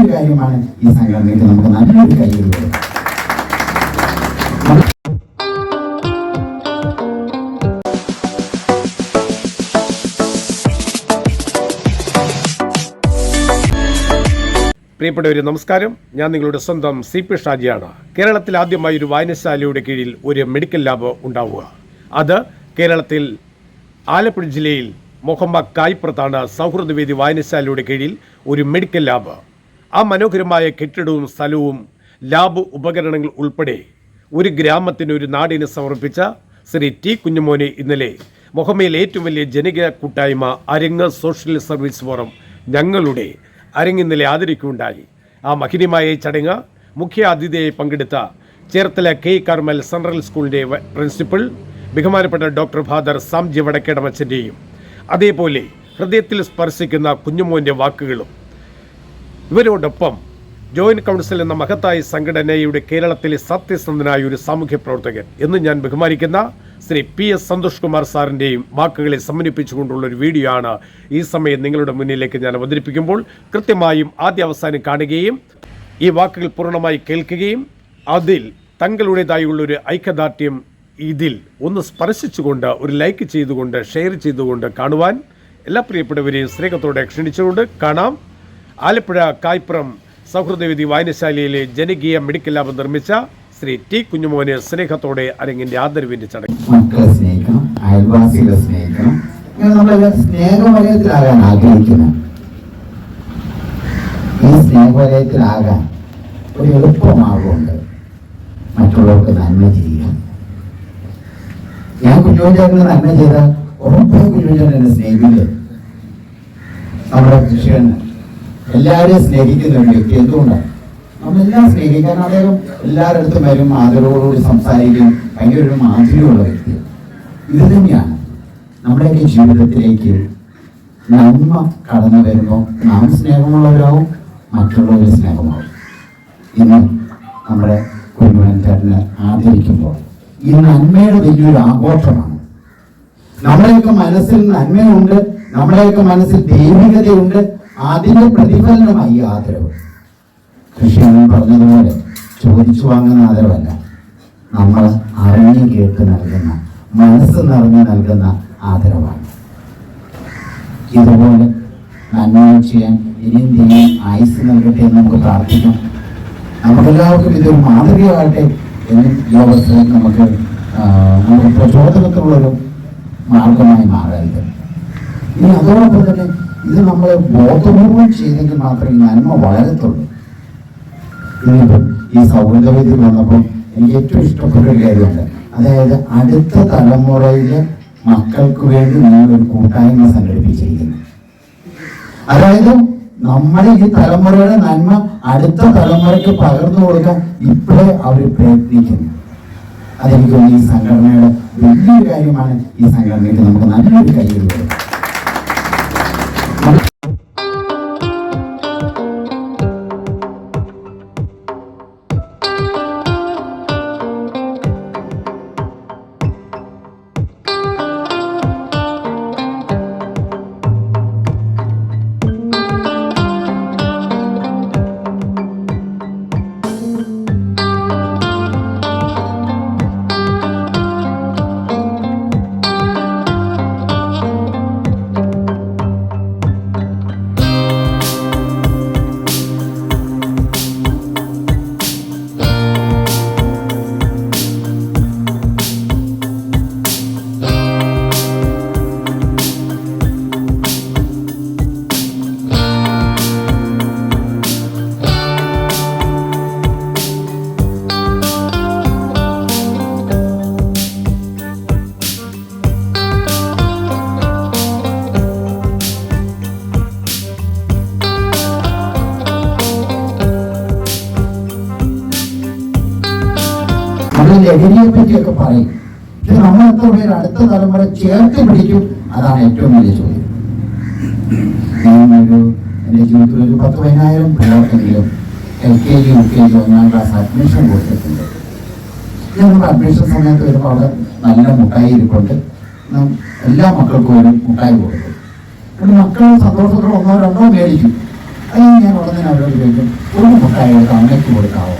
വലിയൊരു കാര്യമാണ് ഈ സംഘടനയ്ക്ക് നമുക്ക് നല്ലൊരു കൈകൾ പ്രിയപ്പെട്ടവരെ നമസ്കാരം. ഞാൻ നിങ്ങളുടെ സ്വന്തം സി പി ഷാജിയാണ്. കേരളത്തിൽ ആദ്യമായി ഒരു വായനശാലയുടെ കീഴിൽ ഒരു മെഡിക്കൽ ലാബ് ഉണ്ടാവുക. അത് കേരളത്തിൽ ആലപ്പുഴ ജില്ലയിൽ മുഹമ്മദ് കായ്പുറത്താണ് സൗഹൃദവേദി വായനശാലയുടെ കീഴിൽ ഒരു മെഡിക്കൽ ലാബ്. ആ മനോഹരമായ കെട്ടിടവും സ്ഥലവും ലാബ് ഉപകരണങ്ങൾ ഉൾപ്പെടെ ഒരു ഗ്രാമത്തിന് ഒരു നാടിന് സമർപ്പിച്ച ശ്രീ ടി കുഞ്ഞുമോനെ ഇന്നലെ മൊഹമ്മയിൽ ഏറ്റവും വലിയ ജനകീയ കൂട്ടായ്മ അരങ്ങ് സോഷ്യൽ സർവീസ് ഫോറം ഞങ്ങളുടെ അരങ്ങിന്നലെ ആദരിക്കുകയുണ്ടായി. ആ മഹിനിമായ ചടങ്ങ് മുഖ്യ അതിഥിയായി പങ്കെടുത്ത ചേർത്തല കെ കാർമൽ സെൻട്രൽ സ്കൂളിന്റെ പ്രിൻസിപ്പൽ ബഹുമാനപ്പെട്ട ഡോക്ടർ ഫാദർ സാംജി വടക്കേടമച്ചന്റെയും അതേപോലെ ഹൃദയത്തിൽ സ്പർശിക്കുന്ന കുഞ്ഞുമോന്റെ വാക്കുകളും ഇവരോടൊപ്പം ജോയിന്റ് കൗൺസിൽ എന്ന മഹത്തായ സംഘടനയുടെ കേരളത്തിലെ സത്യസന്ധനായ ഒരു സാമൂഹ്യ പ്രവർത്തകൻ എന്ന് ഞാൻ ബഹുമാനിക്കുന്ന ശ്രീ പി എസ് സന്തോഷ് കുമാർ സാറിന്റെയും വാക്കുകളെ സമന്വയിപ്പിച്ചുകൊണ്ടുള്ള ഒരു വീഡിയോ ആണ് ഈ സമയം നിങ്ങളുടെ മുന്നിലേക്ക് ഞാൻ അവതരിപ്പിക്കുമ്പോൾ കൃത്യമായും ആദ്യ അവസാനം കാണുകയും ഈ വാക്കുകൾ പൂർണമായി കേൾക്കുകയും അതിൽ തങ്ങളുടേതായുള്ളൊരു ഐക്യദാർഢ്യം ഇതിൽ ഒന്ന് സ്പർശിച്ചുകൊണ്ട് ഒരു ലൈക്ക് ചെയ്തുകൊണ്ട് ഷെയർ ചെയ്തുകൊണ്ട് കാണുവാൻ എല്ലാ പ്രിയപ്പെട്ടവരെയും സ്നേഹത്തോടെ ക്ഷണിച്ചുകൊണ്ട് കാണാം. ആലപ്പുഴ കായ്പുറം സൗഹൃദവേദി വായനശാലയിലെ ജനകീയ മെഡിക്കൽ ലാബ് നിർമ്മിച്ച ശ്രീ ടി കുഞ്ഞുമോനെ സ്നേഹത്തോടെ അരങ്ങിന്റെ ആദരവിന്റെ ചടങ്ങ്. മക്കളെ സ്നേഹിക്കണം അയൽവാസികളെ ഈ മറ്റുള്ളവർക്ക് നന്മ ചെയ്യുക ഞാൻ കുഞ്ഞുചേട്ടന് നന്മ എന്നെ നമ്മുടെ കൃഷികൻ എല്ലാവരെയും സ്നേഹിക്കുന്ന ഒരു വ്യക്തി എന്തുകൊണ്ടാണ്? നമ്മളെല്ലാം സ്നേഹിക്കാൻ അദ്ദേഹം എല്ലാവരുടെ അടുത്തും വരും ആദരവോടുകൂടി സംസാരിക്കും ഭയങ്കര ഒരു മാധുര്യമുള്ള വ്യക്തി. ഇത് തന്നെയാണ് നമ്മുടെയൊക്കെ ജീവിതത്തിലേക്ക് നന്മ കടന്നു വരുമ്പോൾ നാം സ്നേഹമുള്ളവരാവും മറ്റുള്ളവർ സ്നേഹമാവും ഇന്ന് നമ്മുടെ കുഞ്ഞുവനക്കാരനെ ആദരിക്കുമ്പോൾ ഈ നന്മയുടെ വലിയൊരു ആഘോഷമാണ്. നമ്മുടെയൊക്കെ മനസ്സിൽ നന്മയുണ്ട് നമ്മുടെയൊക്കെ മനസ്സിൽ ദൈവികതയുണ്ട് അതിന്റെ പ്രതിഫലനമായി ആദരവ്. കൃഷ്ണൻ പറഞ്ഞതുപോലെ ചോദിച്ചു വാങ്ങുന്ന ആദരവല്ല. നമ്മൾ അറിഞ്ഞു കേട്ട് നൽകുന്ന മനസ്സ് നിറഞ്ഞു നൽകുന്ന ആദരവാണ്. ഇതുപോലെ നന്മകൾ ചെയ്യാൻ ഇനിയും ദൈവം ആയുസ് നൽകട്ടെ എന്ന് നമുക്ക് പ്രാർത്ഥിക്കാം. നമുക്കെല്ലാവർക്കും ഇതൊരു മാതൃകയാകട്ടെ എന്ന് അവസരം നമുക്ക് നമുക്ക് പ്രചോദനത്തിലുള്ളൊരു മാർഗമായി മാറരുത് ഇനി അതോടൊപ്പം തന്നെ ഇത് നമ്മൾ ബോധപൂർവം ചെയ്തെങ്കിൽ മാത്രമേ നന്മ വളരത്തുള്ളൂ. ഈ സൗഹൃദവേദി വന്നപ്പോൾ എനിക്ക് ഏറ്റവും ഇഷ്ടപ്പെട്ട കാര്യമുണ്ട്. അതായത് അടുത്ത തലമുറയിലെ മക്കൾക്ക് വേണ്ടി നിങ്ങൾ ഒരു കൂട്ടായ്മ സംഘടിപ്പിച്ചിരിക്കുന്നു. അതായത് നമ്മുടെ ഈ തലമുറയുടെ നന്മ അടുത്ത തലമുറയ്ക്ക് പകർന്നു കൊടുക്കാൻ ഇപ്പോഴേ അവർ പ്രയത്നിക്കുന്നു. അതെനിക്ക് ഈ സംഘടനയുടെ വലിയൊരു കാര്യമാണ് ഈ സംഘടനയ്ക്ക് നമുക്ക് നല്ലൊരു കയ്യിൽ കൊടുക്കും പറ്റിയൊക്കെ പറയും. പക്ഷെ നമ്മൾ എത്ര അടുത്ത തലമുറ ചേർത്ത് പിടിക്കും? അതാണ് ഏറ്റവും വലിയ ചോദ്യം. ഞാനൊരു എന്റെ ജീവിതത്തിൽ ഒരു പത്ത് പതിനായിരം പിള്ളേർക്കെങ്കിലും L K G U K G ഒന്നാം ക്ലാസ് അഡ്മിഷൻ കൊടുത്തിട്ടുണ്ട്. ഞങ്ങൾ അഡ്മിഷൻ സമയത്ത് വരുമ്പോൾ അവിടെ നല്ല മുട്ടായി ഇരിപ്പുണ്ട്. നാം എല്ലാ മക്കൾക്കും ഒരു മുട്ടായി കൊടുക്കും. അപ്പോൾ മക്കൾ സന്തോഷത്തോടെ ഒന്നോ രണ്ടോ മേടിക്കും. അത് ഞാൻ ഉടനെ അവരോട് ചോദിക്കും ഒരു മുട്ടായി എടുത്ത് അമ്മയ്ക്ക് കൊടുക്കാവോ?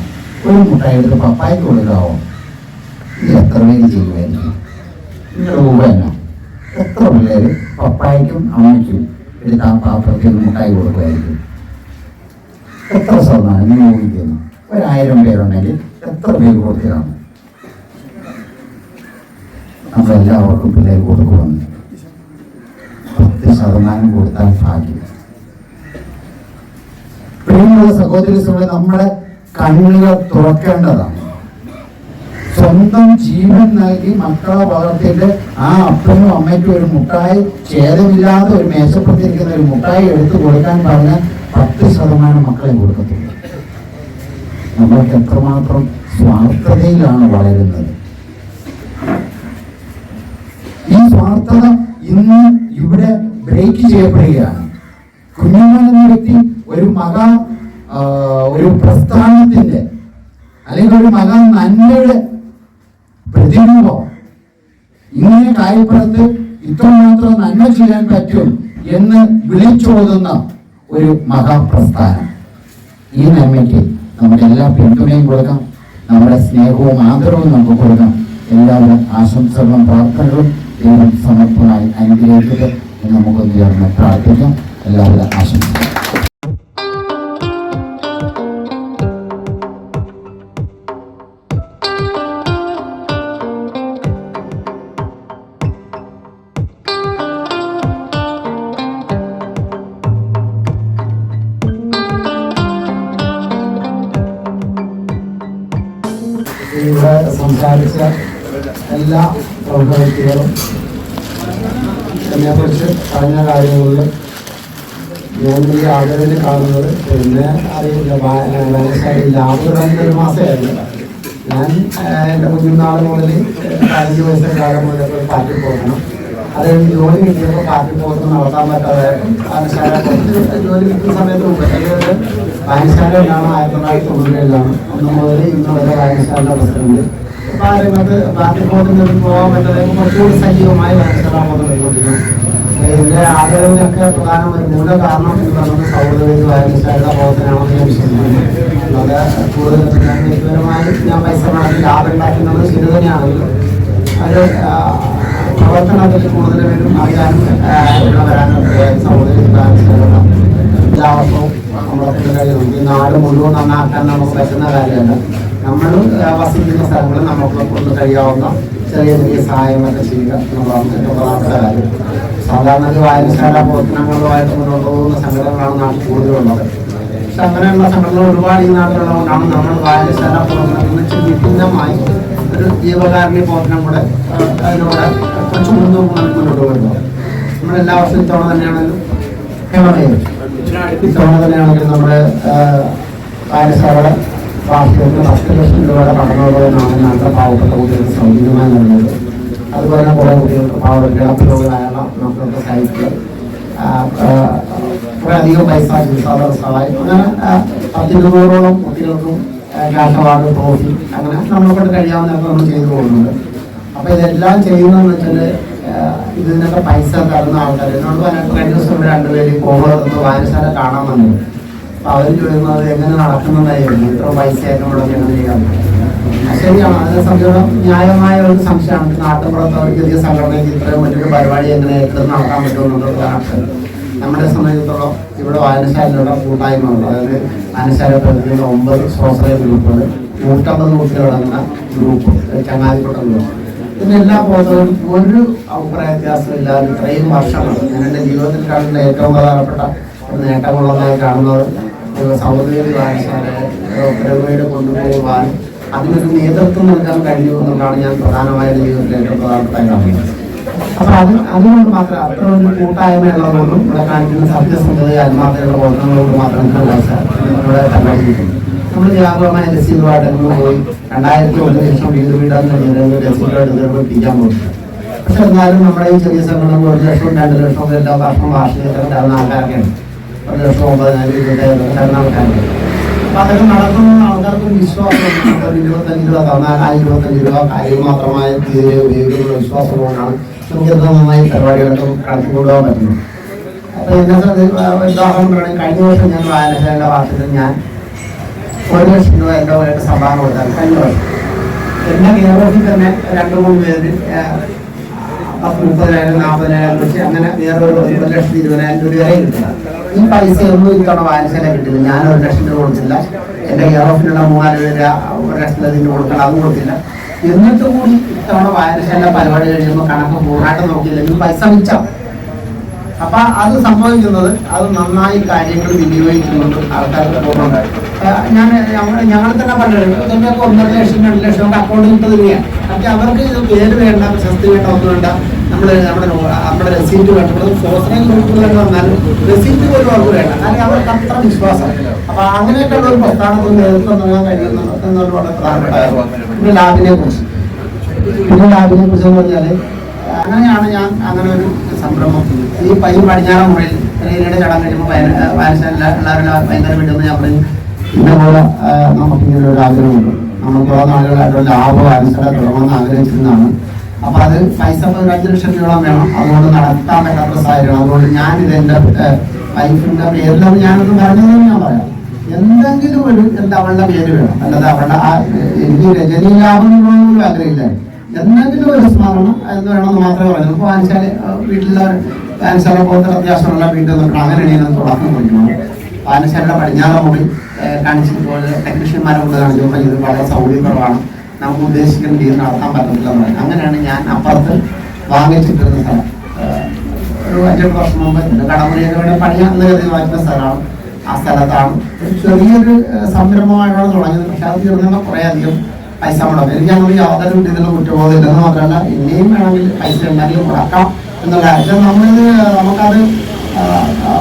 ഒരു മുട്ടായി എടുത്ത് പപ്പായ്ക്ക് കൊടുക്കാവോ? എത്ര പേര് തന്നെ എത്ര പിള്ളേർ പപ്പായ്ക്കും അമ്മയ്ക്കും എടുത്ത് ആ പാത്രത്തിൽ മുട്ടായി കൊടുക്കുമായിരിക്കും. എത്ര ശതമാനം നിങ്ങൾ ഊഹിക്കുന്നു ഒരായിരം പേരുണ്ടെങ്കിൽ എത്ര പേര് കൊടുത്തതാണ് നമ്മളെല്ലാവർക്കും പിള്ളേർ കൊടുക്കുമെന്ന് പത്ത് ശതമാനം കൊടുത്താൽ ഭാഗ്യം. പ്രിയമുള്ള സഹോദരി നമ്മുടെ കണ്ണുകൾ തുറക്കേണ്ടതാണ്. സ്വന്തം ജീവൻ നൽകി മക്കളെ വളർത്തിയിട്ട് ആ അപ്പനും അമ്മയ്ക്കും ഒരു മുട്ടായി ഛേദമില്ലാതെ ഒരു മേശപ്പുറത്തിരിക്കുന്ന ഒരു മുട്ടായി എടുത്തു കൊടുക്കാൻ പറഞ്ഞ പത്ത് ശതമാനം മക്കളെ കൊടുക്കത്തുള്ളൂ. നമ്മൾക്ക് എത്രമാത്രം സ്വാർത്ഥതയിലാണ് വളരുന്നത്. ഈ സ്വാർത്ഥത ഇന്ന് ഇവിടെ ബ്രേക്ക് ചെയ്യപ്പെടുകയാണ്. കുഞ്ഞുങ്ങൾ എന്ന വ്യക്തി ഒരു മക ഒരു പ്രസ്ഥാനത്തിന്റെ അല്ലെങ്കിൽ ഒരു മക നന്മയുടെ പ്രതിരൂപം. ഇങ്ങനെ കായപ്പുറത്ത് ഇത്രമാത്രം നന്മ ചെയ്യാൻ പറ്റും എന്ന് വിളിച്ചോതുന്ന ഒരു മഹാപ്രസ്ഥാനം. ഈ നന്മയ്ക്ക് നമ്മുടെ എല്ലാ പിന്തുണയും കൊടുക്കാം. നമ്മുടെ സ്നേഹവും ആദരവും നമുക്ക് കൊടുക്കാം. എല്ലാവരും ആശംസകളും പ്രാർത്ഥനകളും ദൈവം സമർപ്പണമായി അനുഗ്രഹിക്കട്ടെ എന്ന് നമുക്കൊന്ന് ചേർന്ന് പ്രാർത്ഥിക്കാം. എല്ലാവരും ആശംസിക്കാം ഈ ആദരവിൽ കാണുന്നത് പിന്നെ അറിയില്ല. മനസ്സിലായില്ല ആദ്യം ഒരു മാസമായിരുന്നു. ഞാൻ എന്റെ കുഞ്ഞുനാൾ മുതൽ പതിനഞ്ച് വയസ്സിന് കാലം മുതൽ പാർട്ടി പോകണം. അത് കഴിഞ്ഞ് ജോലി കിട്ടിയപ്പോൾ പാർട്ടി പോകുന്നത് നടത്താൻ പറ്റാതെ വായനശാല ജോലി കിട്ടുന്ന സമയത്ത് മുമ്പ് അതായത് വായനശാലയിലാണ് ആയിരത്തി തൊള്ളായിരത്തി തൊണ്ണൂറ്റേഴിലാണ് ഒന്ന് മുതൽ ഇന്ന് വരെ വായനശാല പ്രസിഡന്റ് അപ്പോൾ ആ രംഗത്ത് പാർട്ടി പോകുന്നതിന് പോകാൻ പറ്റാതെ കുറച്ചുകൂടി സജീവമായി വായനശാല പോകുന്നത്. ഇതിന്റെ ആദരവിനൊക്കെ പ്രധാന മൂല കാരണം എന്ന് പറയുന്നത് സൗഹൃദ വായനശാലയുടെ പ്രവർത്തനമാണെന്ന് ഞാൻ വിശ്വസിക്കുന്നു അല്ലാതെ കൂടുതൽ വ്യക്തിപരമായി ഞാൻ പൈസ മുടക്കി ലാഭം ഉണ്ടാക്കുന്നത് ശരി തന്നെയാണെങ്കിലും അത് പ്രവർത്തനത്തിൽ കൂടുതൽ പേരും അറിയാനും ആ, ഇവിടെ വരാനും സൗഹൃദ വായനശാലയുടെ എല്ലാവർക്കും നമ്മളെ കൊണ്ട് ഈ നാട് മുഴുവൻ നന്നാക്കാൻ നമുക്ക് പറ്റുന്ന കാര്യമല്ല. നമ്മൾ വസിക്കുന്ന സ്ഥലങ്ങളിൽ നമുക്ക് കൊണ്ട് കഴിയാവുന്ന ചെറിയ ചെറിയ സഹായങ്ങളൊക്കെ ചെയ്യുക എന്നുള്ളതാണ് ഏറ്റവും പ്രധാനപ്പെട്ട കാര്യം. സാധാരണ വായനശാല പ്രവർത്തനങ്ങളുമായിട്ട് മുന്നോട്ട് പോകുന്ന സംഘടനകളാണ് നാട്ടിൽ കൂടുതലുള്ളത്. പക്ഷെ അങ്ങനെയുള്ള സംഘടനകൾ ഒരുപാട് ഈ നാട്ടിലുള്ളതുകൊണ്ടാണ് നമ്മൾ വായനശാല പ്രവർത്തനങ്ങൾ വിഭിന്നമായി ഒരു ജീവകാരുണ്യ പ്രവർത്തനം കൂടെ അതിലൂടെ കുറച്ച് മുന്നോട്ട് മുന്നോട്ട് പോകുന്നത് നമ്മൾ എല്ലാ വർഷവും ഇത്തവണ തന്നെയാണെങ്കിലും ഇത്തവണ തന്നെയാണെങ്കിൽ നമ്മുടെ വായനശാലയുടെ നമ്മുടെ പാവപ്പെട്ട കുട്ടികൾക്ക് സൗജന്യമായി നൽകുന്നത്. അതുപോലെ തന്നെ കുറേ കുട്ടികൾക്ക് പാവപ്പെട്ട കിടപ്പിരോഗികളായുള്ള മക്കൾക്ക് സൈക്കിൾ കുറെ അധികം പൈസ ചികിത്സാ സഹായം അങ്ങനെ പത്തിരുന്നൂറോളം കുട്ടികൾക്കും ക്യാഷ് അവാർഡ് ട്രോഫി അങ്ങനെ നമ്മളെ കൊണ്ട് കഴിയാവുന്നതൊക്കെ നമ്മൾ ചെയ്തു പോകുന്നുണ്ട്. അപ്പൊ ഇതെല്ലാം ചെയ്യുന്നതെന്ന് വെച്ചാൽ ആഹ് ഇതിനൊക്കെ പൈസ തരുന്ന ആൾക്കാർ എന്നോട് പറഞ്ഞിട്ട് കഴിഞ്ഞ ദിവസം രണ്ടുപേര് കോവളത്ത് വായനശാല കാണാൻ വന്നു. അപ്പൊ അവർ ചോദിക്കുന്നത് എങ്ങനെ നടക്കുന്നതായിരുന്നു ഇത്ര പൈസ എന്നോട് എങ്ങനെ ചെയ്യാൻ ശരിയാണ്. അതിനെ സംബന്ധിച്ചിടത്തോളം ന്യായമായ ഒരു സംശയമാണ്. ചെറിയ സംഘടനയ്ക്ക് ഇത്രയും വലിയൊരു പരിപാടി എങ്ങനെ ഏറ്റെടുത്ത് നടത്താൻ പറ്റുമെന്നുള്ളതാണ് നമ്മളെ സംബന്ധിച്ചിടത്തോളം ഇവിടെ വായനശാലയുടെ കൂട്ടായ്മകൾ അതായത് വായനശാല പ്രവർത്തിക്കുന്ന ഒമ്പത് സ്വാശ്രയ ഗ്രൂപ്പുകൾ നൂറ്റമ്പത് കുട്ടികളടങ്ങുന്ന ഗ്രൂപ്പ്. ചങ്ങാതിക്കൊട്ട ഗ്രൂപ്പ് ഇതിനെല്ലാ പോകുന്നതും ഒരു അഭിപ്രായ വ്യത്യാസം ഇല്ലാതെ ഇത്രയും വർഷമാണ് ഞാൻ എന്റെ ജീവിതത്തിൽ കാണുന്ന ഏറ്റവും പ്രധാനപ്പെട്ട ഒരു നേട്ടമുള്ളതായി കാണുന്നത് സൗദി വായനശാലയെ പ്രവീട് കൊണ്ടുപോകുവാൻ അതിനൊരു നേതൃത്വം നൽകാൻ കഴിയൂ എന്നുള്ളതാണ് ഞാൻ പ്രധാനമായ എന്റെ ജീവിതത്തിൽ ഏറ്റവും പ്രധാനപ്പെട്ട കാര്യം. അപ്പൊ അത് അതുകൊണ്ട് മാത്രം അത്ര ഒരു കൂട്ടായ്മ ഉള്ളതുകൊണ്ടും ഇവിടെ കാണിക്കുന്ന സത്യസന്ധത ആത്മാർത്ഥതയുള്ള പ്രവർത്തനങ്ങളോട് മാത്രം ഇവിടെ കണ്ടുപിടിക്കുന്നു നമ്മൾ വ്യാപകമായ രസീതുമായിട്ട് പോയി രണ്ടായിരത്തി ഒന്നിന് ലക്ഷം വീട് വീടാന്ന് രസീതുമായിട്ട് നിർമ്മിപ്പിക്കാൻ പോകും പക്ഷെ എന്നാലും നമ്മുടെ ഈ ചെറിയ സംഘടന ഒരു ലക്ഷവും രണ്ട് ലക്ഷവും എല്ലാ വർഷവും വാർഷിക ആൾക്കാരൊക്കെയാണ് ഒരു ലക്ഷം ഒമ്പതിനായിരം ഇരുപതിനായിരം തരുന്ന ആൾക്കാരുണ്ട്. അതൊക്കെ നടക്കുന്ന ആൾക്കാർക്കും വിശ്വാസം ഇരുപത്തഞ്ച് രൂപ തന്നാൽ ആ ഇരുപത്തഞ്ച് രൂപ കാര്യം മാത്രമായ തീരെ ഉപയോഗിക്കുന്ന വിശ്വാസം കൊണ്ടാണ് നമുക്ക് ഇത് നന്നായി പരിപാടികളൊക്കെ കടത്തി കൊണ്ടുപോകാൻ പറ്റുന്നത്. അപ്പൊ എന്നെ സംബന്ധിച്ച് ഉദാഹരണം കഴിഞ്ഞ വർഷം ഞാൻ വായനശാലയുടെ വാർത്തയിൽ ഞാൻ ഒരു ലക്ഷം രൂപ എന്റെ വകയായിട്ട് സംഭാവന കൊടുത്താൽ കഴിഞ്ഞ വർഷം. കെയർ ഓഫിൽ തന്നെ രണ്ട് മൂന്ന് പേര് മുപ്പതിനായിരം നാൽപ്പതിനായിരം വെച്ച് അങ്ങനെ വേറെ ഒരു ലക്ഷത്തി ഇരുപതിനായിരം രൂപ വരെ കിട്ടുന്നത് ഈ പൈസ ഒന്നും ഇത്തവണ വായനശാല കിട്ടില്ല ഞാൻ ഒരു ലക്ഷം രൂപ കൊടുത്തില്ല. എന്റെ കെയർ ഓഫിനുള്ള മൂന്നാൽ പേര് ഒരു ലക്ഷത്തിന് കൊടുക്കണം. അതും കൊടുത്തില്ല. എന്നിട്ട് കൂടി ഇത്തവണ വായനശാല പരിപാടി കഴിയുമ്പോൾ കണക്ക് പൂർണമായിട്ട് നോക്കിയില്ലെങ്കിൽ പൈസ മിച്ചം. അപ്പൊ അത് സംഭവിക്കുന്നത് അത് നന്നായി കാര്യങ്ങൾ വിനിയോഗിക്കുന്നുണ്ട്. ആൾക്കാർക്ക് പോകുന്നുണ്ട് ഞാൻ ഞങ്ങൾ തന്നെ പറഞ്ഞിട്ടുണ്ട് ഒന്നര ലക്ഷം രണ്ട് ലക്ഷം അക്കൗണ്ട് ഇട്ട് തരികയാണ് പക്ഷെ അവർക്ക് ഇത് പേര് വേണ്ട പ്രശസ്തി വേണ്ട ഒന്നും വേണ്ട. നമ്മൾ നമ്മുടെ നമ്മുടെ റെസീറ്റ് വേണ്ട. ഇവിടെ നോക്കുന്നതെന്ന് പറഞ്ഞാൽ റെസീറ്റ് പോലും അവർക്ക് വേണ്ട. കാരണം അവർക്ക് അത്ര വിശ്വാസം. അപ്പൊ അങ്ങനെയൊക്കെയുള്ള ഒരു പ്രസ്ഥാനത്തിന് നേതൃത്വം നൽകാൻ കഴിയുന്ന എന്നുള്ള വളരെ പ്രധാനപ്പെട്ട. പിന്നെ ലാബിനെ കുറിച്ച്. പിന്നെ ലാബിനെ കുറിച്ച് എന്ന് പറഞ്ഞാൽ അങ്ങനെയാണ് ഞാൻ അങ്ങനെ ഒരു സംരംഭം. ഈ പൈ പടിഞ്ഞാറ മുറിയിൽ റെയിലയുടെ ചടങ്ങ് കഴിയുമ്പോൾ വായനശാല എല്ലാവരും ഭയങ്കര വീട്ടിൽ ഞാൻ പറയും ഇതേപോലെ നമുക്കിങ്ങനെ ഒരു ആഗ്രഹമുണ്ട്. നമ്മൾ കുറേ നാളുകളായിട്ടുള്ള ലാഭ വായനശാല തുടങ്ങുമെന്ന് ആഗ്രഹിച്ചിരുന്നതാണ്. അപ്പൊ അത് പൈസ ഇപ്പൊ ഒരു അഞ്ച് ലക്ഷം രൂപ വേണം. അതുകൊണ്ട് നടത്താൻ പറ്റാത്ത സാഹചര്യം. അതുകൊണ്ട് ഞാൻ ഇത് എന്റെ വൈഫിന്റെ പേരിലാണ് ഞാനത് പറഞ്ഞതെന്ന് ഞാൻ പറയാം. എന്തെങ്കിലും ഒരു എന്താ അവളുടെ പേര് വേണം. അല്ലാതെ അവളുടെ ആ എനിക്ക് രജനി ലാഭം എന്നുള്ളതൊന്നും ആഗ്രഹമില്ല. എന്തെങ്കിലും ഒരു സ്മരണം എന്ന് വേണമെന്ന് മാത്രമേ പറഞ്ഞു ഇപ്പോൾ വാങ്ങിച്ചാൽ വീട്ടിലെ വാനിശാല പോലത്തെ അത്യാവശ്യമുള്ള വീട്ടിൽ നിന്നിട്ട് അങ്ങനെയാണ് ഞാൻ തുടക്കം കൊടുക്കണം വാനിശാലയുടെ പടിഞ്ഞാറ് മുറി കാണിച്ചിട്ട് പോലെ ടെക്നീഷ്യന്മാരെ കൊണ്ട് കാണിച്ചപ്പോൾ ഇത് വളരെ സൗകര്യപ്രദമാണ് നമുക്ക് ഉദ്ദേശിക്കുന്ന രീതി നടത്താൻ പറ്റത്തില്ല പറയും അങ്ങനെയാണ് ഞാൻ അപ്പുറത്ത് വാങ്ങിച്ചിട്ടിരുന്ന സ്ഥലം. ഒരു അഞ്ചെട്ട് വർഷം മുമ്പ് എന്റെ കടമുറിയൊക്കെ വേണ്ടി കരുതി വാങ്ങിക്കുന്ന സ്ഥലമാണ്. ആ സ്ഥലത്താണ് ചെറിയൊരു സംരംഭമായിട്ടാണ് തുടങ്ങിയത്. പക്ഷെ അത് തീർന്നാൽ കുറേ അധികം പൈസ മുടക്കും എനിക്ക് അങ്ങനെ യാതൊരു രീതിയിലുള്ള കുറ്റബോധമില്ലെന്ന് മാത്രമല്ല ഇനിയും വേണമെങ്കിൽ പൈസ ഉണ്ടെങ്കിൽ മുടക്കാം എന്നുള്ള കാര്യം. നമ്മളിത് നമുക്കത്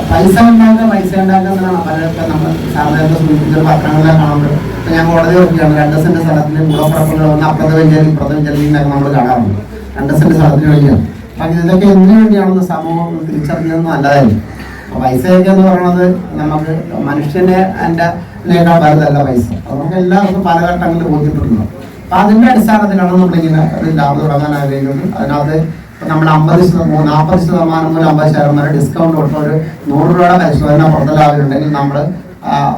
പൈസ ഉണ്ടാക്കുക പൈസ ഉണ്ടാക്കുക എന്നാണ് പലരൊക്കെ നമ്മൾ സാധാരണ സൂചിപ്പിച്ച പത്രങ്ങളിലെ കാണുമ്പോൾ ഇപ്പൊ ഞാൻ കോടതി നോക്കിയാണ് രണ്ട് സെന്റ് സ്ഥലത്തിന് ഗുണപ്രവർത്തനങ്ങൾ വന്ന് അപ്പുറത്തെ വെഞ്ചേരി ഇപ്പുറത്തെ വെഞ്ചേരി നമ്മൾ കാണാറുണ്ട്. രണ്ട് സെന്റ് സ്ഥലത്തിന് വേണ്ടിയാണ്. അപ്പൊ ഇതൊക്കെ എന്തിനു വേണ്ടിയാണെന്ന് സമൂഹം തിരിച്ചറിഞ്ഞത് നല്ലതായിരുന്നു അപ്പൊ പൈസയൊക്കെ എന്ന് പറയുന്നത് നമുക്ക് മനുഷ്യനെ എന്റെ ഇതിനേക്കാൾ വലുതല്ല പൈസ. അപ്പൊ നമുക്ക് എല്ലാവർക്കും പല ഘട്ടങ്ങളിൽ ബോധ്യപ്പെടുന്നു അപ്പൊ അതിന്റെ അടിസ്ഥാനത്തിലാണ് നമ്മളിങ്ങനെ ഒരു ലാബ് തുടങ്ങാൻ ആഗ്രഹിക്കുന്നത്. അതിനകത്ത് നമ്മൾ അമ്പത് ശതമാനം നാൽപ്പത് ശതമാനം മുതൽ അമ്പത് ശതമാനം വരെ ഡിസ്കൗണ്ട് കൊടുത്ത ഒരു നൂറ് രൂപയുടെ പരിശോധന പുറത്തെ ലാബിലുണ്ടെങ്കിൽ നമ്മൾ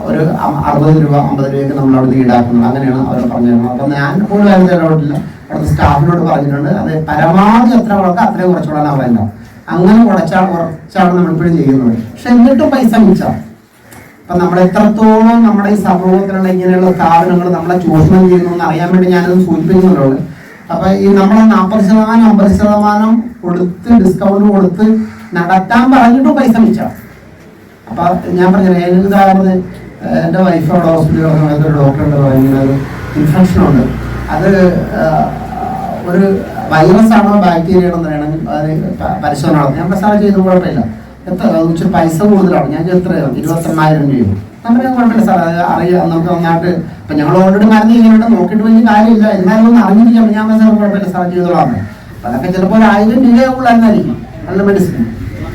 ഒരു അറുപത് രൂപ അമ്പത് രൂപയൊക്കെ നമ്മൾ അവിടെ ഈടാക്കുന്നത് അങ്ങനെയാണ് അവർ പറഞ്ഞിരുന്നത് അപ്പം ഞാൻ കൂടുതൽ കാര്യം ഇടപെട്ടില്ല അവിടുത്തെ സ്റ്റാഫിനോട് പറഞ്ഞിട്ടുണ്ട്. അത് പരമാവധി എത്ര കുറക്കുക അത്രയും കുറച്ചുകൂടെ പറയുന്നത് അങ്ങനെ കുറച്ചാണ് കുറച്ചാണ് നമ്മൾ ഇപ്പോഴും ചെയ്യുന്നത് പക്ഷെ എന്നിട്ടും പൈസ മിച്ചാണ് അപ്പം നമ്മൾ എത്രത്തോളം നമ്മുടെ ഈ സമൂഹത്തിലുള്ള ഇങ്ങനെയുള്ള സ്ഥാപനങ്ങൾ നമ്മളെ ചൂഷണം ചെയ്യുന്നു എന്ന് അറിയാൻ വേണ്ടി ഞാനത് സൂചിപ്പിക്കുന്നുള്ളൂ അപ്പൊ ഈ നമ്മൾ നാൽപ്പത് ശതമാനം അമ്പത് ശതമാനം കൊടുത്ത് ഡിസ്കൗണ്ട് കൊടുത്ത് നടത്താൻ പറഞ്ഞിട്ടും പൈസ മിച്ചാണ് അപ്പൊ ഞാൻ പറഞ്ഞത് ഉദാഹരണത്തിന് എന്റെ വൈഫ് അവിടെ ഹോസ്പിറ്റലിൽ സമയത്ത് ഒരു ഡോക്ടറുണ്ട് പറയുന്നത് ഇൻഫെക്ഷൻ ഉണ്ട്. അത് ഒരു വൈറസ് ആണോ ബാക്ടീരിയ ആണോ എന്ന് വേണമെങ്കിൽ അത് പരിശോധന നടത്തും. ഞാൻ പ്രസാദം ചെയ്തു കുഴപ്പമില്ല. എത്ര പൈസ കൂടുതലാണ്. ഞാൻ എത്ര ഇരുപത്തെണ്ണായിരം രൂപ. നമ്മുടെ കുഴപ്പമില്ല സാർ അത് അറിയാം. നമുക്ക് നന്നായിട്ട് ഇപ്പൊ ഞങ്ങൾ ഓൾറെഡി മരുന്ന് ചെയ്യുന്നുണ്ട് നോക്കിയിട്ട് വലിയ കാര്യമില്ല. എന്നാലും ഒന്ന് അറിഞ്ഞിരിക്കാം ഞാൻ സാർ കുഴപ്പമില്ല സാർ ചെയ്തോളാം. അപ്പൊ അതൊക്കെ ചിലപ്പോൾ ഒരു ആയിരം രൂപയുള്ളതായിരിക്കും നല്ല മെഡിസിൻ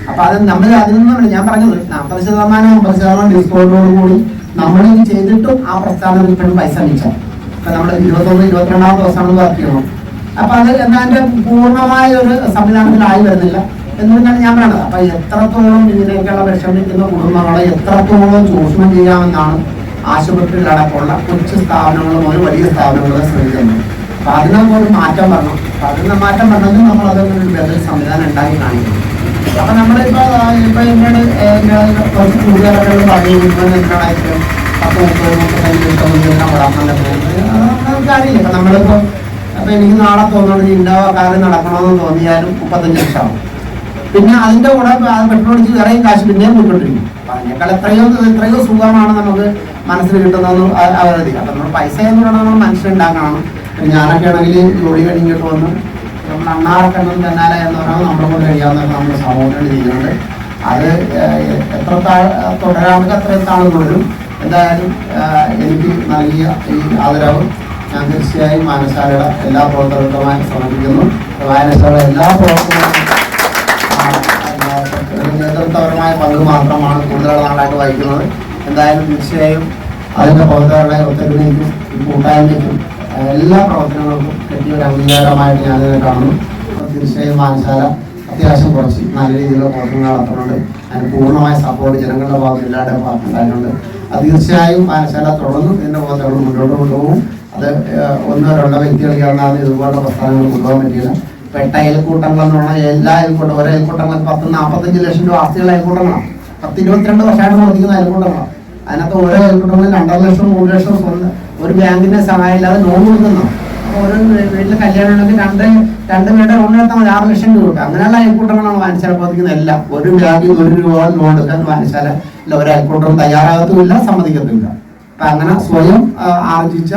അപ്പൊ അത് നമ്മൾ അതിൽ നിന്നാണ് ഞാൻ പറഞ്ഞത് നാൽപ്പത് ശതമാനം അമ്പത് ശതമാനം ഡിസ്കൗണ്ടോട് കൂടി നമ്മൾ ഇത് ചെയ്തിട്ടും ആ പ്രസ്ഥാനം ഇപ്പോഴും പൈസ അടിച്ചാൽ ഇപ്പൊ നമ്മൾ ഇരുപത്തൊന്ന് ഇരുപത്തിരണ്ടാമത് ദിവസമാണ് വർക്ക് ചെയ്യണം അപ്പൊ അത് എന്താ പൂർണമായ ഒരു സംവിധാനത്തിലായി വരുന്നില്ല. എന്നുകൊണ്ടാണ് ഞാൻ പറയണത് അപ്പൊ എത്രത്തോളം ഇതിനേക്കുള്ള വിഷമിക്കുന്ന കുടുംബങ്ങളെ എത്രത്തോളം ചൂഷണം ചെയ്യാമെന്നാണ് ആശുപത്രികളടക്കമുള്ള കൊച്ചു സ്ഥാപനങ്ങളും ഒരു വലിയ സ്ഥാപനങ്ങളും ശ്രമിക്കുന്നത്. അപ്പൊ അതിനൊക്കെ ഒരു മാറ്റം വരണം. അപ്പൊ അതിന് മാറ്റം വരണമെങ്കിൽ നമ്മൾ അതൊക്കെ ഒരു ബദൽ സംവിധാനം ഉണ്ടാക്കി കാണിക്കുന്നു അപ്പൊ നമ്മളിപ്പോ ഇപ്പൊ എന്നോട് കുറച്ച് കൂടുതലൊക്കെ പറഞ്ഞു ഇപ്പൊ നമ്മളിപ്പോ അപ്പൊ എനിക്ക് നാളെ തോന്നുന്നത് ഇന്നോവ കാര്യം നടക്കണമെന്ന് തോന്നിയാലും മുപ്പത്തഞ്ച് ലക്ഷമാവും. പിന്നെ അതിന്റെ കൂടെ പെട്രോൾ അടിച്ച് വേറെയും കാശ് പിന്നെയും പോയിക്കൊണ്ടിരിക്കും. അതിനേക്കാൾ എത്രയോ എത്രയോ സുഖമാണ് നമുക്ക് മനസ്സിൽ കിട്ടുന്നതെന്ന് അവരതി അപ്പൊ നമ്മൾ പൈസ എന്ന് പറയുന്നത് നമ്മൾ മനസ്സിലുണ്ടാക്കണം പിന്നെ ഞാനൊക്കെ ആണെങ്കിൽ ജോലി കഴിഞ്ഞിട്ട് വന്ന് അണ്ണാറൊക്കെ തന്നാല എന്ന് പറയുന്നത് നമ്മളെ കൊണ്ട് കഴിയാവുന്ന നമ്മുടെ സമൂഹത്തിൽ ചെയ്യുന്നുണ്ട് അത് എത്ര താഴ് തുടരാണെങ്കിൽ അത്രയും താഴ്ന്നു തുടരും എന്തായാലും എനിക്ക് നൽകിയ ഈ ആദരവ് ഞാൻ തീർച്ചയായും വായനശാലയുടെ എല്ലാ പ്രവർത്തകർക്കുമായി സമർപ്പിക്കുന്നു. വായനശാല എല്ലാ പ്രവർത്തനങ്ങളും വഹിക്കുന്നത് എന്തായാലും തീർച്ചയായും അതിന്റെ പ്രവർത്തകരുടെ ഒത്തൊരുമയ്ക്കും കൂട്ടായ്മയ്ക്കും എല്ലാ പ്രവർത്തനങ്ങൾക്കും കിട്ടിയ ഒരു അംഗീകാരമായിട്ട് ഞാനിതിനെ കാണുന്നു. തീർച്ചയായും വായനശാല അത്യാവശ്യം കുറച്ച് നല്ല രീതിയിലുള്ള പ്രവർത്തനങ്ങൾ നടത്തുന്നുണ്ട്. അതിന് പൂർണമായ സപ്പോർട്ട് ജനങ്ങളുടെ ഭാഗത്ത് എല്ലാവരുടെയും ഭാഗത്ത് ഉണ്ടായിട്ടുണ്ട്. അത് തീർച്ചയായും വായനശാല തുടർന്നും ഇതിന്റെ പ്രവർത്തനങ്ങൾ മുന്നോട്ട് കൊണ്ടുപോകും. അത് ഒന്നോ രണ്ടോ വ്യക്തികൾ കാണാതെ ഇതുപോലുള്ള പ്രസ്ഥാനങ്ങൾ കൊണ്ടുപോകാൻ പറ്റിയില്ല പെട്ട അയൽക്കൂട്ടങ്ങൾ എന്ന് പറഞ്ഞാൽ എല്ലാ അയൽക്കൂട്ടം ഒരു അയൽക്കൂട്ടങ്ങൾ പത്ത് നാൽപ്പത്തഞ്ച് ലക്ഷം രൂപ ആസ്തിയുള്ള അയൽക്കൂട്ടങ്ങളാണ്. പത്ത് ഇരുപത്തിരണ്ട് വർഷമായിട്ട് പ്രവർത്തിക്കുന്ന അയൽക്കൂട്ടങ്ങളാണ് അതിനകത്ത് ഓരോ അയൽക്കൂട്ടങ്ങളിൽ രണ്ടര ലക്ഷം മൂന്ന് ലക്ഷം സ്വന്തം ഒരു ബാങ്കിന്റെ സഹായം ഇല്ലാതെ ലോൺ കൊടുക്കുന്നു. അപ്പോൾ ഓരോ വീട്ടിൽ കല്യാണം ഉണ്ടെങ്കിൽ രണ്ട് രണ്ട് പേരുടെ ലോൺ എടുത്താൽ മതി ആറ് ലക്ഷം രൂപ. കിട്ടും അങ്ങനെയുള്ള അയൽക്കൂട്ടങ്ങളാണ് വായനശാല പ്രവർത്തിക്കുന്ന എല്ലാം ഒരു ബാങ്കിൽ ഒരു രൂപ ലോൺ എടുക്കാൻ വായനശാല ഒരു അയൽക്കൂട്ടം തയ്യാറാകത്തുമില്ല സമ്മതിക്കത്തുമില്ല. അപ്പൊ അങ്ങനെ സ്വയം ആർജിച്ച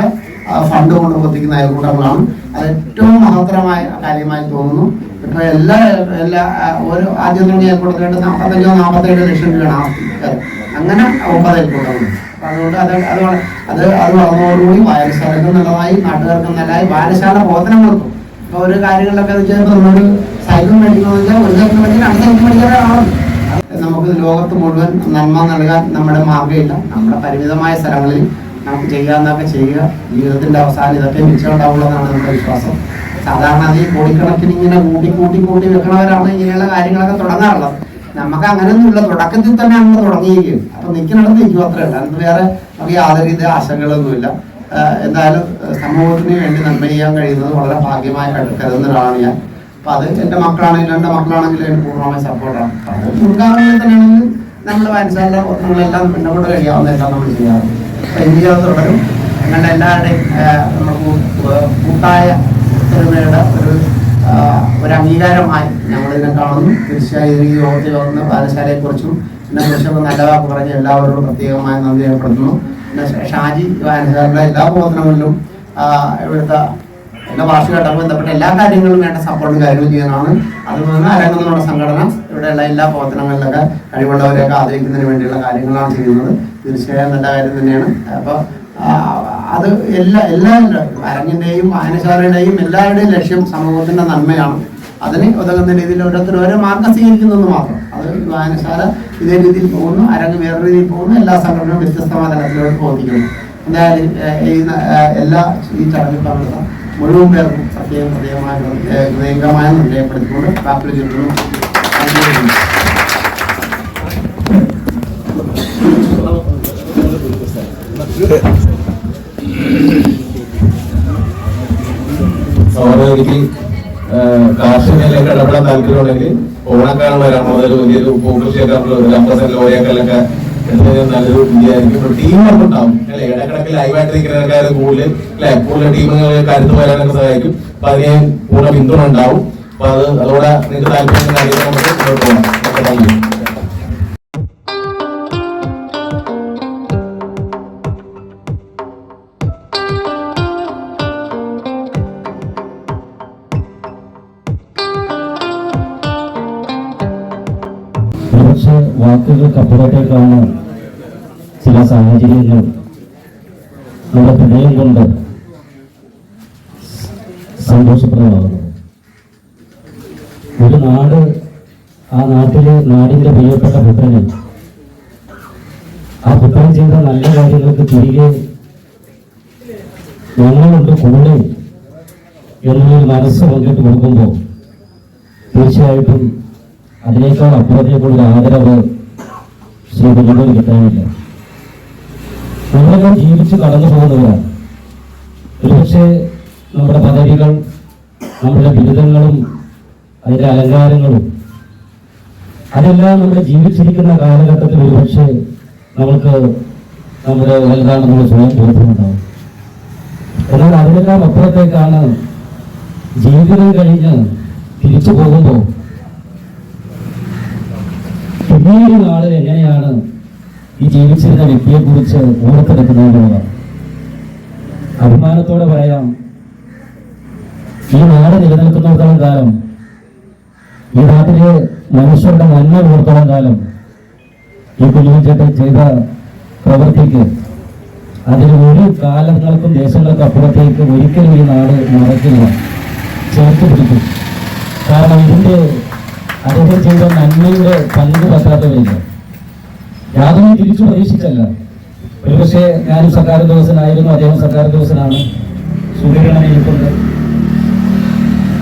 ഫണ്ട് കൊണ്ട് പ്രവർത്തിക്കുന്ന അയൽക്കൂട്ടങ്ങളാണ് അത് ഏറ്റവും മഹത്തരമായ കാര്യമായി തോന്നുന്നു. ഇപ്പൊ എല്ലാ എല്ലാ ഒരു ആദ്യം തുടങ്ങി അയൽക്കൂട്ടത്തിലായിട്ട് നാൽപ്പത്തഞ്ചോ നാൽപ്പത്തേഴ് ലക്ഷം രൂപയാണ് അങ്ങനെ ഒമ്പത് അപ്പൊ അതുകൊണ്ട് അത് അത് അത് അത് വളർന്നതോടുകൂടി വായനശാലക്കും നല്ലതായി നാട്ടുകാർക്കും നല്ലതായി വായനശാല പ്രവർത്തനങ്ങൾക്കും ഇപ്പൊ ഒരു കാര്യങ്ങളിലൊക്കെ വെച്ചാൽ നമ്മളൊരു സൈക്കിൾ മേടിക്കണമെന്ന് ഒരു സൈക്കിൾ മേടിക്കാൻ അടുത്ത സൈക്കിൾ മേടിക്കാനാണ് നമുക്ക് ലോകത്ത് മുഴുവൻ നന്മ നൽകാൻ നമ്മുടെ മാർഗമില്ല. നമ്മുടെ പരിമിതമായ സ്ഥലങ്ങളിൽ നമുക്ക് ചെയ്യാവുന്നതൊക്കെ ചെയ്യുക. ജീവിതത്തിന്റെ അവസാനം ഇതൊക്കെ മിച്ചമുണ്ടാവുള്ളതാണ് നമ്മുടെ വിശ്വാസം. സാധാരണ അത് ഈ കോടിക്കണക്കിന് ഇങ്ങനെ കൂടി കൂട്ടി കൂട്ടി വെക്കണവരാണ് ഇങ്ങനെയുള്ള കാര്യങ്ങളൊക്കെ തുടങ്ങാറുള്ളത്. നമുക്ക് അങ്ങനെയൊന്നുമില്ല തുടക്കത്തിൽ തന്നെ നമ്മൾ തുടങ്ങിയിരിക്കും. അപ്പൊ നിൽക്കുന്നിടത്ത് നിൽക്കും അത്രേ ഉള്ളൂ. അതിന് വേറെ നമുക്ക് യാതൊരു ഇത് ആശങ്കകളൊന്നുമില്ല എന്തായാലും സമൂഹത്തിന് വേണ്ടി നന്മ ചെയ്യാൻ കഴിയുന്നത് വളരെ ഭാഗ്യമായി കരു- കരുതുന്ന ഒരാളാണ് ഞാൻ. അപ്പൊ അത് എന്റെ മക്കളാണെങ്കിലും എന്റെ മക്കളാണെങ്കിലും എനിക്ക് പൂർണമായി സപ്പോർട്ടാണ് അത് തന്നെയാണെങ്കിൽ നമ്മുടെ വായനശാല നമ്മളെല്ലാം പിന്നോട്ട് കഴിയാവുന്നതെല്ലാം നമ്മൾ ചെയ്യാറുണ്ട് അത് തുടരും. ഞങ്ങളുടെ എല്ലാവരുടെയും നമുക്ക് കൂട്ടായ ഒത്തൊരുമയുടെ ഒരു ഒരു അംഗീകാരമായി ഞങ്ങളിതിനെ കാണുന്നു. തീർച്ചയായും ഈ യോഗത്തിൽ വന്ന പാലശാലയെ കുറിച്ചും ഇതിനെ കുറിച്ചൊക്കെ നല്ല വാക്ക് പറഞ്ഞ എല്ലാവരോടും പ്രത്യേകമായി നന്ദി രേഖപ്പെടുത്തുന്നു. പിന്നെ ഷാജി വായനശാലയുടെ എല്ലാ പ്രവർത്തനങ്ങളിലും ഇവിടുത്തെ എന്റെ വാർഷികമായിട്ട് ബന്ധപ്പെട്ട എല്ലാ കാര്യങ്ങളും വേണ്ട സപ്പോർട്ടും കാര്യങ്ങളും ചെയ്യാനാണ് അതുപോലെ തന്നെ അരങ്ങ് നമ്മുടെ സംഘടന ഇവിടെയുള്ള എല്ലാ പ്രവർത്തനങ്ങളിലൊക്കെ കഴിവുള്ളവരെയൊക്കെ ആദരിക്കുന്നതിന് വേണ്ടിയുള്ള കാര്യങ്ങളാണ് ചെയ്യുന്നത്. തീർച്ചയായും നല്ല കാര്യം തന്നെയാണ്. അപ്പോൾ അത് എല്ലാ എല്ലാവരുടെയും അരങ്ങിന്റെയും വായനശാലയുടെയും എല്ലാവരുടെയും ലക്ഷ്യം സമൂഹത്തിന്റെ നന്മയാണ്. അതിന് ഉതകുന്ന രീതിയിൽ ഓരോരുത്തർ ഓരോ മാർഗം സ്വീകരിക്കുന്നതെന്ന് മാത്രം. അത് വായനശാല ഇതേ രീതിയിൽ പോകുന്നു അരങ്ങ് വേറെ രീതിയിൽ പോകുന്നു എല്ലാ സംഘടനകളും വ്യത്യസ്തമായ തലത്തിലോട്ട് പ്രവർത്തിക്കുന്നു. എന്തായാലും എല്ലാ ഈ ചടങ്ങിൽ പങ്കെടുത്ത മുഴുവൻ പേർക്കും പ്രത്യേകം ഏഹ്, ഹൃദയംഗമായ നിർദ്ദയപ്പെടുത്തിക്കൊണ്ട് വാക്കുകൾ ചൊല്ലുന്നു Thank you. സഹോദരിക്ക് കാർഷിക മേഖലയൊക്കെ ഇടപെടാൻ താല്പര്യമുണ്ടെങ്കിൽ ഓണക്കാലം വരാം. മുതൽ വലിയൊരു പൂക്കൃഷിയൊക്കെ നമ്മൾ ഒരു അമ്പത് സെന്റ് ഓരേക്കലൊക്കെ എടുത്തത് നല്ലൊരു ഇന്ത്യയായിരിക്കും ടീം വർക്ക് ഉണ്ടാവും. അല്ലെ? ഇടക്കിടക്ക് ലൈവായിട്ട് നിൽക്കുന്നവർക്ക് കൂടുതൽ അല്ലെ? കൂടുതൽ ടീമുകൾ കരുത്ത് വരാനൊക്കെ സഹായിക്കും. അപ്പൊ അതിനെ പൂർണ പിന്തുണ ഉണ്ടാവും. അപ്പൊ അത് അതോടെ നിങ്ങൾക്ക് താല്പര്യം കാര്യങ്ങൾ നമുക്ക് പോകാം. വാക്കുകൾക്കപ്പുറത്തേക്കാണ് ചില സാഹചര്യങ്ങൾ. നമ്മുടെ ഹൃദയം കൊണ്ട് സന്തോഷപ്രദമാകുന്നത് ഒരു നാട് ആ നാട്ടിലെ നാടിന്റെ പ്രിയപ്പെട്ട പുത്രന് ആ പുത്രൻ ചെയ്ത നല്ല കാര്യങ്ങൾക്ക് തിരികെ ഞങ്ങളുണ്ട് കൂടെ എന്നൊരു മനസ്സ് പങ്കിട്ട് കൊടുക്കുമ്പോൾ തീർച്ചയായിട്ടും അതിനേക്കാൾ അപ്പുറത്തേക്കുള്ള ആദരവ് ശ്രീ കുഞ്ഞുങ്ങൾ കിട്ടാനില്ല നമ്മളെല്ലാം ജീവിച്ച് കടന്നു പോകുന്നവരാണ് ഒരുപക്ഷെ നമ്മുടെ പദവികൾ നമ്മുടെ ബിരുദങ്ങളും അതിന്റെ അലങ്കാരങ്ങളും അതെല്ലാം നമ്മുടെ ജീവിച്ചിരിക്കുന്ന കാലഘട്ടത്തിൽ ഒരുപക്ഷെ നമുക്ക് നമ്മുടെ വലുതാണെന്നുള്ള സ്വയം ബോധ്യമുണ്ടാവും. എന്നാൽ അതിനെല്ലാം അപ്പുറത്തേക്കാണ് ജീവിതം കഴിഞ്ഞ് തിരിച്ചു പോകുമ്പോൾ പിന്നീട് ആളുകൾ എങ്ങനെയാണ് ഈ ജീവിച്ചിരുന്ന വ്യക്തിയെ കുറിച്ച് ഓർത്തെടുക്കുന്നത് അഭിമാനത്തോടെ പറയാം. ഈ നാട് നിലനിൽക്കുന്നിടത്തോളം കാലം. ഈ നാട്ടിലെ മനുഷ്യരുടെ നന്മ ഓർത്തോളം കാലം. ഈ കുഞ്ഞുചേട്ടൻ ചെയ്ത പ്രവൃത്തിക്ക് അതിന് ഒരു കാലങ്ങൾക്കും ദേശങ്ങൾക്കും അപ്പുറത്തേക്ക് ഒരിക്കലും ഈ നാട് മറക്കില്ല. ചേർത്ത് പിടിക്കും. കാരണം ഇതിന്റെ അദ്ദേഹം ചെയ്ത നന്മയുടെ പങ്ക് പറ്റാത്തവരില്ല യാതൊന്നും തിരിച്ചു പ്രതീക്ഷിച്ചല്ല. ഒരുപക്ഷെ ഞാനും സർക്കാർ ദിവസനായിരുന്നു അദ്ദേഹം സർക്കാർ ദിവസനാണ് സൂര്യഗണന എനിക്കുണ്ട്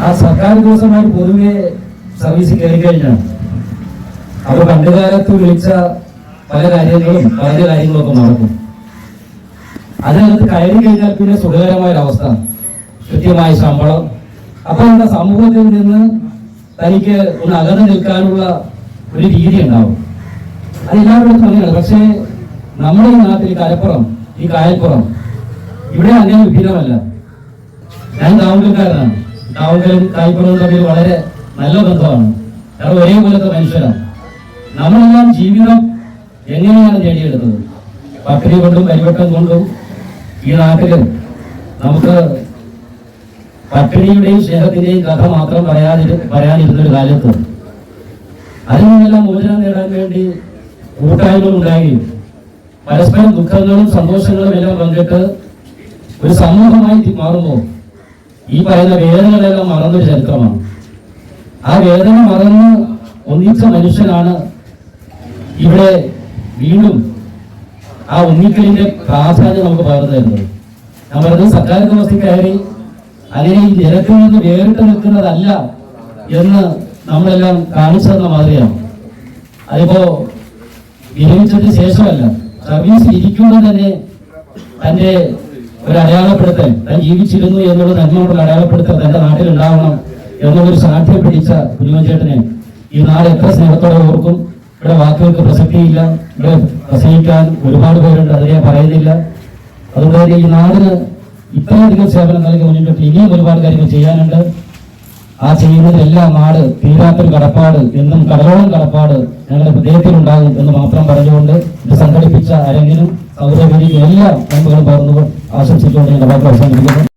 ആ സർക്കാർ ദിവസമായി പൊതുവെ സർവീസിൽ കയറി കഴിഞ്ഞാണ്. അവർ പണ്ടുകാലത്ത് വിളിച്ച പല കാര്യങ്ങളും പല കാര്യങ്ങളൊക്കെ നടക്കും. അതിനകത്ത് കയറി കഴിഞ്ഞാൽ പിന്നെ സുഖകരമായ അവസ്ഥ. കൃത്യമായ ശമ്പളം. അപ്പൊ എന്താ സമൂഹത്തിൽ നിന്ന് തനിക്ക് ഒന്ന് അകന്നു നിൽക്കാനുള്ള ഒരു രീതി ഉണ്ടാവും. അത് എല്ലാവരും അങ്ങനെയാണ് പക്ഷേ നമ്മുടെ ഈ നാട്ടിൽ കരപ്പുറം ഈ കായൽപ്പുറം ഇവിടെ അങ്ങനെ വിഭിന്നമല്ല. ഞാൻ താമസക്കാരനാണ് താമസലും കായൽപ്പുറവും തമ്മിൽ വളരെ നല്ല ബന്ധമാണ്. കാരണം ഒരേപോലത്തെ മനുഷ്യരാണ് നമ്മളെല്ലാം ജീവിതം എങ്ങനെയാണ് നേടിയെടുത്തത് പക്രി കൊണ്ടും കരിവട്ടം കൊണ്ടും ഈ നാട്ടിൽ നമുക്ക് പട്ടിണിയുടെയും സ്നേഹത്തിന്റെയും കഥ മാത്രം പറയാതി പറയാനിരുന്ന ഒരു കാലത്ത് അതിൽ നിന്നെല്ലാം മോചനം നേടാൻ വേണ്ടി കൂട്ടായ്മകൾ ഉണ്ടാകുകയും പരസ്പരം ദുഃഖങ്ങളും സന്തോഷങ്ങളും എല്ലാം പങ്കിട്ട് ഒരു സമൂഹമായി മാറുമ്പോൾ ഈ പറയുന്ന വേദനകളെല്ലാം മറന്നൊരു ചരിത്രമാണ്. ആ വേദന മറന്ന് ഒന്നിച്ച മനുഷ്യനാണ് ഇവിടെ വീണ്ടും ആ ഒന്നിക്കലിന്റെ പ്രാധാന്യം നമുക്ക് പകർന്നു തരുന്നത്. ഞാൻ പറഞ്ഞത് സർക്കാർ കയറി അങ്ങനെ ഈ ജലത്തിൽ നിന്ന് വേറിട്ട് നിൽക്കുന്നതല്ല എന്ന് നമ്മളെല്ലാം കാണിച്ചു തന്ന മാതിരിയാണ്. അതിപ്പോ വിരമിച്ചതിന് ശേഷമല്ല സർവീസ് ഇരിക്കുമ്പോൾ തന്നെ തന്റെ ഒരു അടയാളപ്പെടുത്തൽ താൻ ജീവിച്ചിരുന്നു എന്നുള്ള നന്മയോടുള്ള അടയാളപ്പെടുത്തൽ തന്റെ നാട്ടിൽ ഉണ്ടാവണം എന്നുള്ളൊരു സാധ്യം പിടിച്ച കുഞ്ഞുമഞ്ചേട്ടനെ ഈ നാട് എത്ര സ്നേഹത്തോടെ ഓർക്കും. ഇവിടെ വാക്കുകൾക്ക് പ്രസക്തിയില്ല ഇവിടെ പ്രസംഗിക്കാൻ ഒരുപാട് പേരുണ്ട് അത് ഞാൻ പറയുന്നില്ല. അതുകൊണ്ട് തന്നെ ഈ നാടിന് ഇത്രയധികം സേവനം നൽകി മുന്നിട്ട് ഇനിയും ഒരുപാട് കാര്യങ്ങൾ ചെയ്യാനുണ്ട്. ആ ചെയ്യുന്നതിലെല്ലാം നാട് തീരാത്തൊരു കടപ്പാട് എന്നും കടലോളം കടപ്പാട് ഞങ്ങളുടെ ഹൃദയത്തിലുണ്ടാകും എന്ന് മാത്രം പറഞ്ഞുകൊണ്ട് ഇത് സംഘടിപ്പിച്ച അരങ്ങിനും സൗരവേദിക്കും എല്ലാം നന്മകളും പകർന്നു ആശംസിച്ചുകൊണ്ട് ഞങ്ങളുടെ വാക്ക് അവസാനിപ്പിക്കുന്നു.